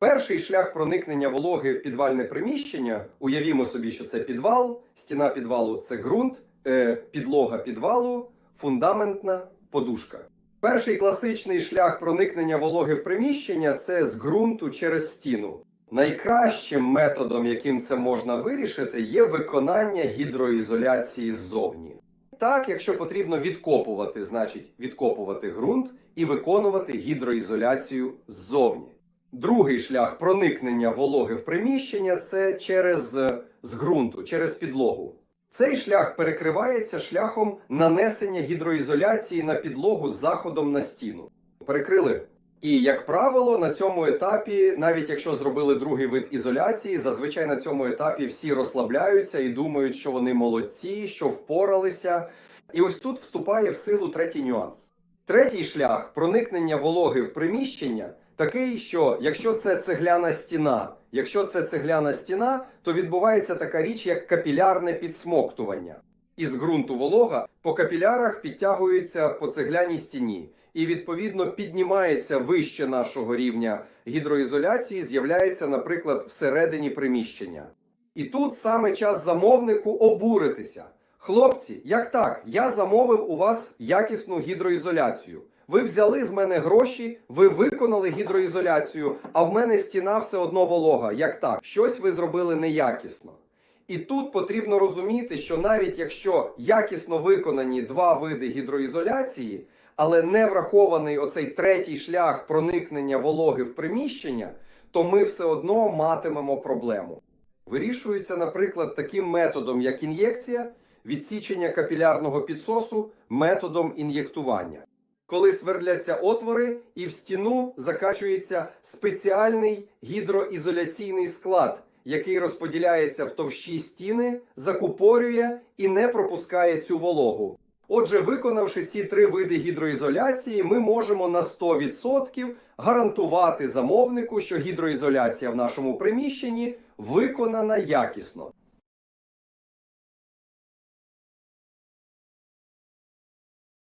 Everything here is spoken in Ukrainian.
Перший шлях проникнення вологи в підвальне приміщення. Уявімо собі, що це підвал, стіна підвалу це ґрунт, е, підлога підвалу, фундаментна подушка. Перший класичний шлях проникнення вологи в приміщення це з ґрунту через стіну. Найкращим методом, яким це можна вирішити, є виконання гідроізоляції ззовні. Так, якщо потрібно відкопувати, значить відкопувати ґрунт і виконувати гідроізоляцію ззовні. Другий шлях проникнення вологи в приміщення це через е, з ґрунту, через підлогу. Цей шлях перекривається шляхом нанесення гідроізоляції на підлогу з заходом на стіну. Перекрили. І, як правило, на цьому етапі, навіть якщо зробили другий вид ізоляції, зазвичай на цьому етапі всі розслабляються і думають, що вони молодці, що впоралися. І ось тут вступає в силу третій нюанс. Третій шлях проникнення вологи в приміщення такий, що якщо це цегляна стіна, якщо це цегляна стіна, то відбувається така річ, як капілярне підсмоктування. Із ґрунту волога по капілярах підтягується по цегляній стіні і відповідно піднімається вище нашого рівня гідроізоляції, з'являється, наприклад, всередині приміщення. І тут саме час замовнику обуритися. Хлопці, як так? Я замовив у вас якісну гідроізоляцію. Ви взяли з мене гроші, ви виконали гідроізоляцію, а в мене стіна все одно волога. Як так? Щось ви зробили неякісно. І тут потрібно розуміти, що навіть якщо якісно виконані два види гідроізоляції, але не врахований оцей третій шлях проникнення вологи в приміщення, то ми все одно матимемо проблему. Вирішується, наприклад, таким методом, як ін'єкція, відсічення капілярного підсосу методом ін'єктування. Коли свердляться отвори, і в стіну закачується спеціальний гідроізоляційний склад, який розподіляється в товщі стіни, закупорює і не пропускає цю вологу. Отже, виконавши ці три види гідроізоляції, ми можемо на 100% гарантувати замовнику, що гідроізоляція в нашому приміщенні виконана якісно.